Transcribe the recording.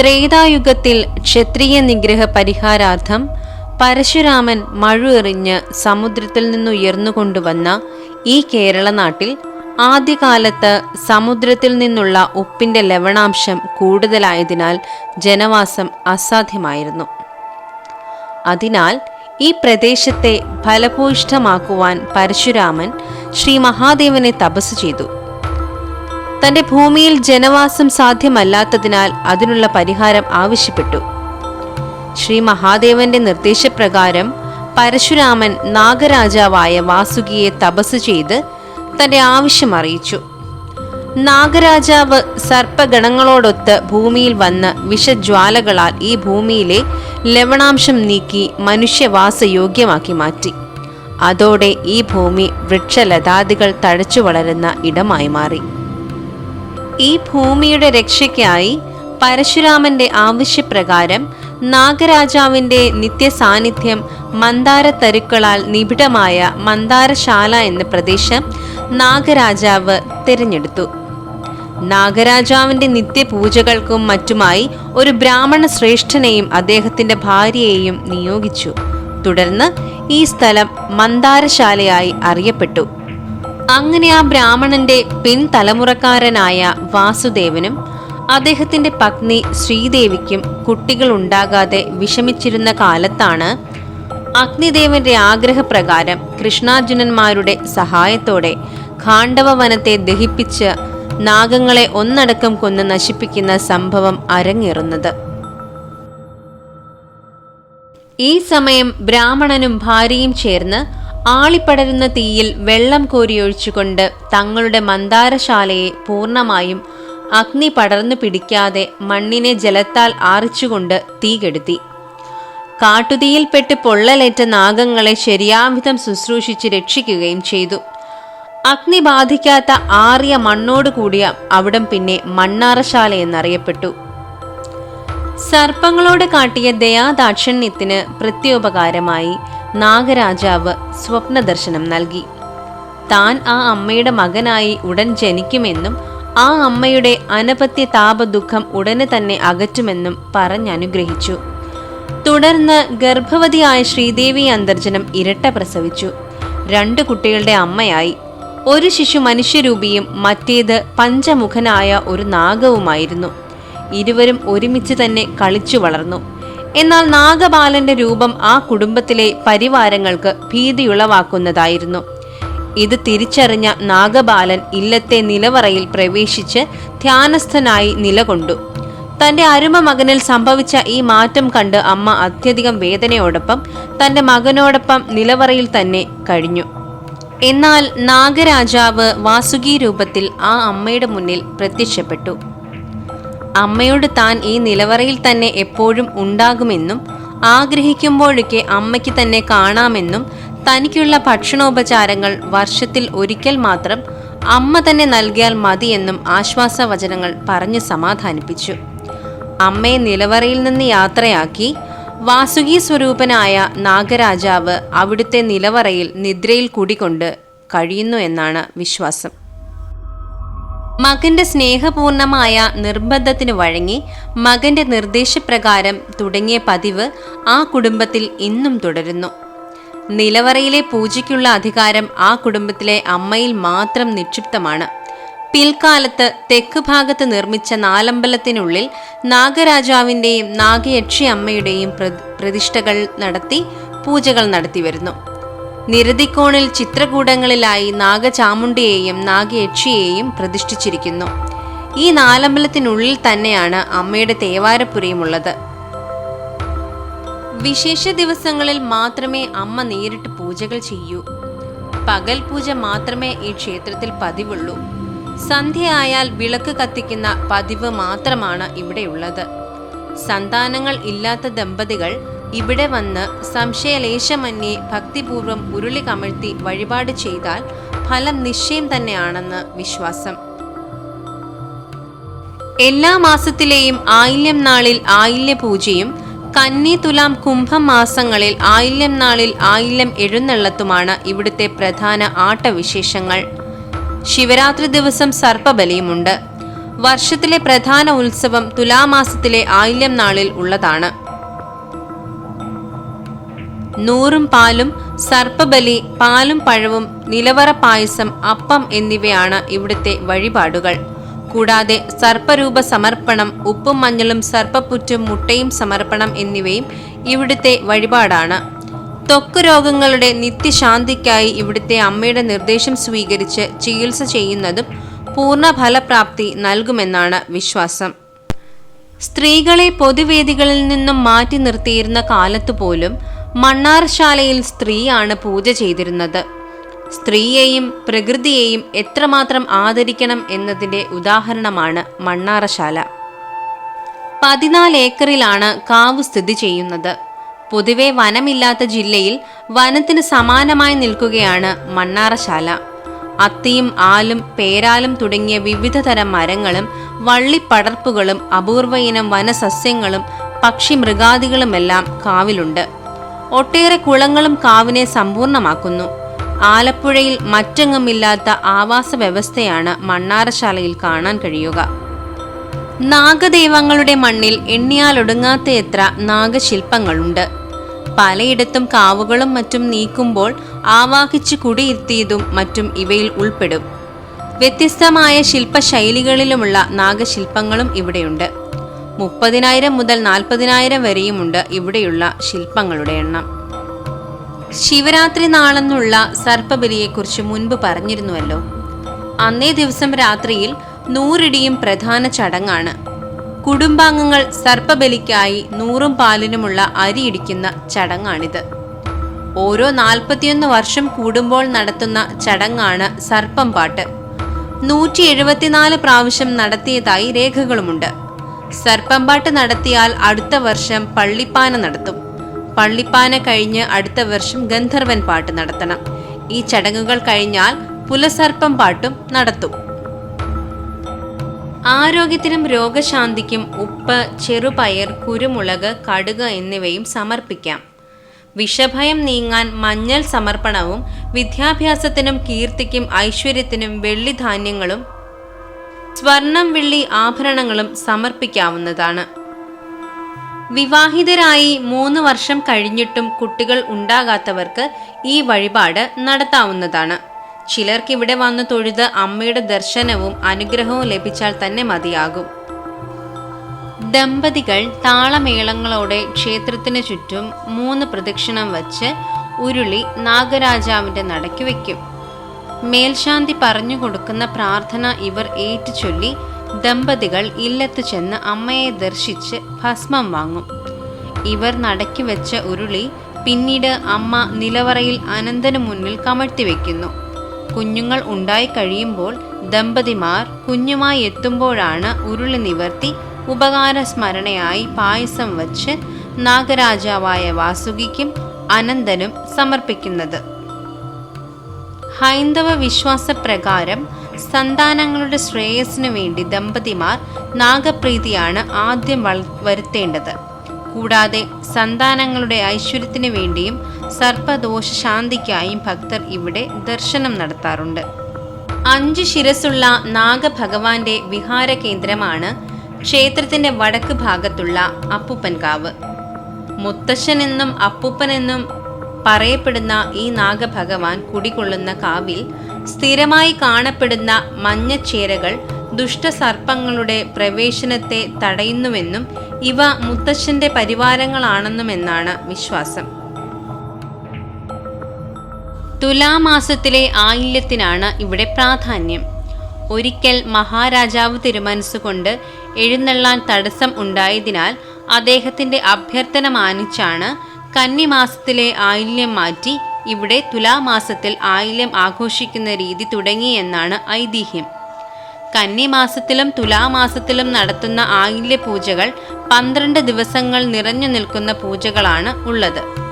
ത്രേതായുഗത്തിൽ ക്ഷത്രിയ നിഗ്രഹ പരിഹാരാർത്ഥം പരശുരാമൻ മഴുവെറിഞ്ഞ് സമുദ്രത്തിൽ നിന്നുയർന്നുകൊണ്ടുവന്ന ഈ കേരള നാട്ടിൽ ആദ്യകാലത്ത് സമുദ്രത്തിൽ നിന്നുള്ള ഉപ്പിന്റെ ലവണാംശം കൂടുതലായതിനാൽ ജനവാസം അസാധ്യമായിരുന്നു. അതിനാൽ ഈ പ്രദേശത്തെ ഫലഭൂയിഷ്ഠമാക്കുവാൻ പരശുരാമൻ ശ്രീ മഹാദേവനെ തപസ് ചെയ്തു. തന്റെ ഭൂമിയിൽ ജനവാസം സാധ്യമല്ലാത്തതിനാൽ അതിനുള്ള പരിഹാരം ആവശ്യപ്പെട്ടു. ശ്രീ മഹാദേവന്റെ നിർദ്ദേശപ്രകാരം പരശുരാമൻ നാഗരാജാവായ വാസുകിയെ തപസ് ചെയ്ത് തന്റെ ആവശ്യം അറിയിച്ചു. നാഗരാജാവ് സർപ്പഗണങ്ങളോടൊത്ത് ഭൂമിയിൽ വന്ന് വിഷജ്വാലകളാൽ ഈ ഭൂമിയിലെ ലവണാംശം നീക്കി മനുഷ്യവാസയോഗ്യമാക്കി മാറ്റി. അതോടെ ഈ ഭൂമി വൃക്ഷലതാദികൾ തഴച്ചു വളരുന്ന ഇടമായി മാറി. ഈ ഭൂമിയുടെ രക്ഷയ്ക്കായി പരശുരാമന്റെ ആവശ്യപ്രകാരം നാഗരാജാവിന്റെ നിത്യസാന്നിധ്യം മന്ദാര തരുക്കളാൽ നിബിഡമായ മന്ദാരശാല എന്ന പ്രദേശം നാഗരാജാവ് തിരഞ്ഞെടുത്തു. നാഗരാജാവിന്റെ നിത്യപൂജകൾക്കും മറ്റുമായി ഒരു ബ്രാഹ്മണ ശ്രേഷ്ഠനെയും അദ്ദേഹത്തിന്റെ ഭാര്യയെയും നിയോഗിച്ചു. തുടർന്ന് ഈ സ്ഥലം മന്ദാരശാലയായി അറിയപ്പെട്ടു. അങ്ങനെ ആ ബ്രാഹ്മണന്റെ പിൻതലമുറക്കാരനായ വാസുദേവനും അദ്ദേഹത്തിന്റെ പത്നി ശ്രീദേവിക്കും കുട്ടികൾ ഉണ്ടാകാതെ വിഷമിച്ചിരുന്ന കാലത്താണ് അഗ്നിദേവന്റെ ആഗ്രഹപ്രകാരം കൃഷ്ണാർജുനന്മാരുടെ സഹായത്തോടെ ഖാണ്ഡവ വനത്തെ ദഹിപ്പിച്ച് നാഗങ്ങളെ ഒന്നടക്കം കൊന്ന് നശിപ്പിക്കുന്ന സംഭവം അരങ്ങേറുന്നത്. ഈ സമയം ബ്രാഹ്മണനും ഭാര്യയും ചേർന്ന് ആളിപ്പടരുന്ന തീയിൽ വെള്ളം കോരിയൊഴിച്ചുകൊണ്ട് തങ്ങളുടെ മന്ദാരശാലയെ പൂർണമായും അഗ്നി പടർന്നു പിടിക്കാതെ മണ്ണിനെ ജലത്താൽ ആറിച്ചുകൊണ്ട് തീ കെടുത്തി. കാട്ടുതീയിൽപ്പെട്ട് പൊള്ളലേറ്റ നാഗങ്ങളെ ശരിയാവിധം ശുശ്രൂഷിച്ച് രക്ഷിക്കുകയും ചെയ്തു. അഗ്നി ബാധിക്കാത്ത ആറിയ മണ്ണോട് കൂടിയ അവിടം പിന്നെ മണ്ണാറശാല എന്നറിയപ്പെട്ടു. സർപ്പങ്ങളോട് കാട്ടിയ ദയാദാക്ഷിണ്യത്തിന് പ്രത്യോപകാരമായി. നാഗരാജാവ് സ്വപ്നദർശനം നൽകി. താൻ ആ അമ്മയുടെ മകനായി ഉടൻ ജനിക്കുമെന്നും ആ അമ്മയുടെ അനപത്യ താപദുഃഖം ഉടനെ തന്നെ അകറ്റുമെന്നും പറഞ്ഞനുഗ്രഹിച്ചു. തുടർന്ന് ഗർഭവതിയായ ശ്രീദേവി അന്തർജനം ഇരട്ട പ്രസവിച്ചു. രണ്ട് കുട്ടികളുടെ അമ്മയായി. ഒരു ശിശു മനുഷ്യരൂപിയും മറ്റേത് പഞ്ചമുഖനായ ഒരു നാഗവുമായിരുന്നു. ഇരുവരും ഒരുമിച്ച് തന്നെ കളിച്ചു വളർന്നു. എന്നാൽ നാഗബാലന്റെ രൂപം ആ കുടുംബത്തിലെ പരിവാരങ്ങൾക്ക് ഭീതിയുളവാക്കുന്നതായിരുന്നു. ഇത് തിരിച്ചറിഞ്ഞ നാഗബാലൻ ഇല്ലത്തെ നിലവറയിൽ പ്രവേശിച്ച് ധ്യാനസ്ഥനായി നിലകൊണ്ടു. തന്റെ അരുമ മകനിൽ സംഭവിച്ച ഈ മാറ്റം കണ്ട് അമ്മ അത്യധികം വേദനയോടൊപ്പം തന്റെ മകനോടൊപ്പം നിലവറയിൽ തന്നെ കഴിഞ്ഞു. എന്നാൽ നാഗരാജാവ് വാസുകി രൂപത്തിൽ ആ അമ്മയുടെ മുന്നിൽ പ്രത്യക്ഷപ്പെട്ടു. അമ്മയോട് താൻ ഈ നിലവറയിൽ തന്നെ എപ്പോഴും ഉണ്ടാകുമെന്നും ആഗ്രഹിക്കുമ്പോഴൊക്കെ അമ്മയ്ക്ക് തന്നെ കാണാമെന്നും തനിക്കുള്ള ഭക്ഷണോപചാരങ്ങൾ വർഷത്തിൽ ഒരിക്കൽ മാത്രം അമ്മ തന്നെ നൽകിയാൽ മതിയെന്നും ആശ്വാസവചനങ്ങൾ പറഞ്ഞ് സമാധാനിപ്പിച്ചു. അമ്മയെ നിലവറയിൽ നിന്ന് യാത്രയാക്കി വാസുകി സ്വരൂപനായ നാഗരാജാവ് അവിടുത്തെ നിലവറയിൽ നിദ്രയിൽ കുടികൊണ്ട് കഴിയുന്നു എന്നാണ് വിശ്വാസം. മകന്റെ സ്നേഹപൂർണമായ നിർബന്ധത്തിന് വഴങ്ങി മകന്റെ നിർദ്ദേശപ്രകാരം തുടങ്ങിയ പതിവ് ആ കുടുംബത്തിൽ ഇന്നും തുടരുന്നു. നിലവറയിലെ പൂജയ്ക്കുള്ള അധികാരം ആ കുടുംബത്തിലെ അമ്മയിൽ മാത്രം നിക്ഷിപ്തമാണ്. പിൽക്കാലത്ത് തെക്ക് ഭാഗത്ത് നിർമ്മിച്ച നാലമ്പലത്തിനുള്ളിൽ നാഗരാജാവിന്റെയും നാഗയക്ഷി അമ്മയുടെയും പ്രതിഷ്ഠകൾ നടത്തി പൂജകൾ നടത്തിവരുന്നു നിരതിക്കോണിൽ ചിത്രകൂടങ്ങളിലായി നാഗചാമുണ്ടിയെയും നാഗയക്ഷിയെയും പ്രതിഷ്ഠിച്ചിരിക്കുന്നു. ഈ നാലമ്പലത്തിനുള്ളിൽ തന്നെയാണ് അമ്മയുടെ തേവാരപ്പുരയുമുള്ളത്. വിശേഷ ദിവസങ്ങളിൽ മാത്രമേ അമ്മ നേരിട്ട് പൂജകൾ ചെയ്യൂ. പകൽ പൂജ മാത്രമേ ഈ ക്ഷേത്രത്തിൽ പതിവുള്ളൂ. സന്ധ്യയായാൽ വിളക്ക് കത്തിക്കുന്ന പതിവ് മാത്രമാണ് ഇവിടെയുള്ളത്. സന്താനങ്ങൾ ഇല്ലാത്ത ദമ്പതികൾ ഇവിടെ വന്ന് സംശയലേശമന്യേ ഭക്തിപൂർവം ഉരുളി കമഴ്ത്തി വഴിപാട് ചെയ്താൽ ഫലം നിശ്ചയം തന്നെയാണെന്ന് വിശ്വാസം. എല്ലാ മാസത്തിലെയും ആയില്യം നാളിൽ ആയില്യ പൂജയും കന്നി തുലാം കുംഭം മാസങ്ങളിൽ ആയില്യം നാളിൽ ആയില്യം എഴുന്നള്ളത്തുമാണ് ഇവിടുത്തെ പ്രധാന ആട്ടവിശേഷങ്ങൾ. ശിവരാത്രി ദിവസം സർപ്പബലിയുമുണ്ട്. വർഷത്തിലെ പ്രധാന ഉത്സവം തുലാമാസത്തിലെ ആയില്യം നാളിൽ ഉള്ളതാണ്. നൂറും പാലും സർപ്പബലി പാലും പഴവും നിലവറ പായസം അപ്പം എന്നിവയാണ് ഇവിടുത്തെ വഴിപാടുകൾ. കൂടാതെ സർപ്പരൂപ സമർപ്പണം ഉപ്പും മഞ്ഞളും സർപ്പപ്പുറ്റും മുട്ടയും സമർപ്പണം എന്നിവയും ഇവിടുത്തെ വഴിപാടാണ്. ത്വക്ക് രോഗങ്ങളുടെ നിത്യശാന്തിക്കായി ഇവിടുത്തെ അമ്മയുടെ നിർദ്ദേശം സ്വീകരിച്ച് ചികിത്സ ചെയ്യുന്നതും പൂർണ ഫലപ്രാപ്തി നൽകുമെന്നാണ് വിശ്വാസം. സ്ത്രീകളെ പൊതുവേദികളിൽ നിന്നും മാറ്റി നിർത്തിയിരുന്ന കാലത്തുപോലും മണ്ണാറശാലയിൽ സ്ത്രീയാണ് പൂജ ചെയ്തിരുന്നത്. സ്ത്രീയെയും പ്രകൃതിയെയും എത്രമാത്രം ആദരിക്കണം എന്നതിന്റെ ഉദാഹരണമാണ് മണ്ണാറശാല പതിനാല് ഏക്കറിലാണ് കാവ് സ്ഥിതി ചെയ്യുന്നത്. പൊതുവെ വനമില്ലാത്ത ജില്ലയിൽ വനത്തിന് സമാനമായി നിൽക്കുകയാണ് മണ്ണാറശാല അത്തിയും ആലും പേരാലും തുടങ്ങിയ വിവിധ തരം മരങ്ങളും വള്ളിപ്പടർപ്പുകളും അപൂർവയിനം വനസസ്യങ്ങളും പക്ഷി മൃഗാദികളുമെല്ലാം കാവിലുണ്ട്. ഒട്ടേറെ കുളങ്ങളും കാവിനെ സമ്പൂർണമാക്കുന്നു ആലപ്പുഴയിൽ മറ്റെങ്ങുമില്ലാത്ത ആവാസ വ്യവസ്ഥയാണ് മണ്ണാറശാലയിൽ കാണാൻ കഴിയുക. നാഗദൈവങ്ങളുടെ മണ്ണിൽ എണ്ണിയാലൊടുങ്ങാത്ത എത്ര നാഗശില്പങ്ങളുണ്ട്. പലയിടത്തും കാവുകളും മറ്റും നീക്കുമ്പോൾ ആവാഹിച്ച് കുടിയിരുത്തിയതും മറ്റും ഇവയിൽ ഉൾപ്പെടും. വ്യത്യസ്തമായ ശില്പശൈലികളിലുമുള്ള നാഗശില്പങ്ങളും ഇവിടെയുണ്ട്. മുപ്പതിനായിരം മുതൽ നാൽപ്പതിനായിരം വരെയുമുണ്ട് ഇവിടെയുള്ള ശില്പങ്ങളുടെ എണ്ണം. ശിവരാത്രി നാളെന്നുള്ള സർപ്പബലിയെക്കുറിച്ച് മുൻപ് പറഞ്ഞിരുന്നുവല്ലോ. അന്നേ ദിവസം രാത്രിയിൽ നൂറിടിയും പ്രധാന ചടങ്ങാണ്. കുടുംബാംഗങ്ങൾ സർപ്പബലിക്കായി നൂറും പാലിനുമുള്ള അരി ഇടിക്കുന്ന ചടങ്ങാണിത്. ഓരോ നാൽപ്പത്തിയൊന്ന് വർഷം കൂടുമ്പോൾ നടത്തുന്ന ചടങ്ങാണ് സർപ്പം പാട്ട് നൂറ്റി എഴുപത്തിനാല് പ്രാവശ്യം നടത്തിയതായി രേഖകളുമുണ്ട്. സർപ്പംപാട്ട് നടത്തിയാൽ അടുത്ത വർഷം പള്ളിപ്പാന നടത്തും. പള്ളിപ്പാന കഴിഞ്ഞ് അടുത്ത വർഷം ഗന്ധർവൻ പാട്ട് നടത്തണം. ഈ ചടങ്ങുകൾ കഴിഞ്ഞാൽ പുലസർപ്പം പാട്ടും നടത്തും. ആരോഗ്യത്തിനും രോഗശാന്തിക്കും ഉപ്പ് ചെറുപയർ കുരുമുളക് കടുക് എന്നിവയും സമർപ്പിക്കാം. വിഷഭയം നീങ്ങാൻ മഞ്ഞൾ സമർപ്പണവും വിദ്യാഭ്യാസത്തിനും കീർത്തിക്കും ഐശ്വര്യത്തിനും വെള്ളിധാന്യങ്ങളും സ്വർണം വെള്ളി ആഭരണങ്ങളും സമർപ്പിക്കാവുന്നതാണ്. വിവാഹിതരായി മൂന്ന് വർഷം കഴിഞ്ഞിട്ടും കുട്ടികൾ ഉണ്ടാകാത്തവർക്ക് ഈ വഴിപാട് നടത്താവുന്നതാണ്. ചിലർക്ക് ഇവിടെ വന്നു തൊഴുത് അമ്മയുടെ ദർശനവും അനുഗ്രഹവും ലഭിച്ചാൽ തന്നെ മതിയാകും. ദമ്പതികൾ താളമേളങ്ങളോടെ ക്ഷേത്രത്തിന് ചുറ്റും മൂന്ന് പ്രദക്ഷിണം വച്ച് ഉരുളി നാഗരാജാവിന്റെ നടയ്ക്ക് വയ്ക്കും മേൽശാന്തി പറഞ്ഞു കൊടുക്കുന്ന പ്രാർത്ഥന ഇവർ ഏറ്റുചൊല്ലി ദമ്പതികൾ ഇല്ലത്ത് ചെന്ന് അമ്മയെ ദർശിച്ച് ഭസ്മം വാങ്ങും. ഇവർ നടക്കി വെച്ച ഉരുളി പിന്നീട് അമ്മ നിലവറയിൽ അനന്തനു മുന്നിൽ കമഴ്ത്തി വെക്കുന്നു. കുഞ്ഞുങ്ങൾ ഉണ്ടായി കഴിയുമ്പോൾ ദമ്പതിമാർ കുഞ്ഞുമായി എത്തുമ്പോഴാണ് ഉരുളി നിവർത്തി ഉപകാര സ്മരണയായി പായസം വച്ച് നാഗരാജാവായ വാസുകിക്കും അനന്തനും സമർപ്പിക്കുന്നത്. ഹൈന്ദവ വിശ്വാസപ്രകാരം സന്താനങ്ങളുടെ ശ്രേയസ്സിനു വേണ്ടി ദമ്പതിമാർ നാഗപ്രീതിയാണ് ആദ്യം വരുത്തേണ്ടത്. കൂടാതെ സന്താനങ്ങളുടെ ഐശ്വര്യത്തിനു വേണ്ടിയും സർപ്പദോഷ ശാന്തിക്കായും ഭക്തർ ഇവിടെ ദർശനം നടത്താറുണ്ട്. അഞ്ച് ശിരസുള്ള നാഗഭഗവാന്റെ വിഹാര കേന്ദ്രമാണ് ക്ഷേത്രത്തിന്റെ വടക്ക് ഭാഗത്തുള്ള അപ്പൂപ്പൻകാവ്. മുത്തശ്ശൻ എന്നും എന്നും പറയപ്പെടുന്ന ഈ നാഗഭഗവാൻ കുടികൊള്ളുന്ന കാവിൽ സ്ഥിരമായി കാണപ്പെടുന്ന മഞ്ഞച്ചേരകൾ ദുഷ്ടസർപ്പങ്ങളുടെ പ്രവേശനത്തെ തടയുന്നുവെന്നും ഇവ മുത്തശ്ശന്റെ പരിവാരങ്ങളാണെന്നുമെന്നാണ് വിശ്വാസം. തുലാമാസത്തിലെ ആയില്യത്തിനാണ് ഇവിടെ പ്രാധാന്യം. ഒരിക്കൽ മഹാരാജാവ് തിരുമനസ്സുകൊണ്ട് എഴുന്നള്ളാൻ തടസ്സം ഉണ്ടായതിനാൽ അദ്ദേഹത്തിന്റെ അഭ്യർത്ഥന മാനിച്ചാണ് കന്നിമാസത്തിലെ ആയില്യം മാറ്റി ഇവിടെ തുലാമാസത്തിൽ ആയില്യം ആഘോഷിക്കുന്ന രീതി തുടങ്ങി എന്നാണ് ഐതിഹ്യം. കന്നിമാസത്തിലും തുലാമാസത്തിലും നടത്തുന്ന ആയില്യ പൂജകൾ പന്ത്രണ്ട് ദിവസങ്ങൾ നിറഞ്ഞു നിൽക്കുന്ന പൂജകളാണ് ഉള്ളത്.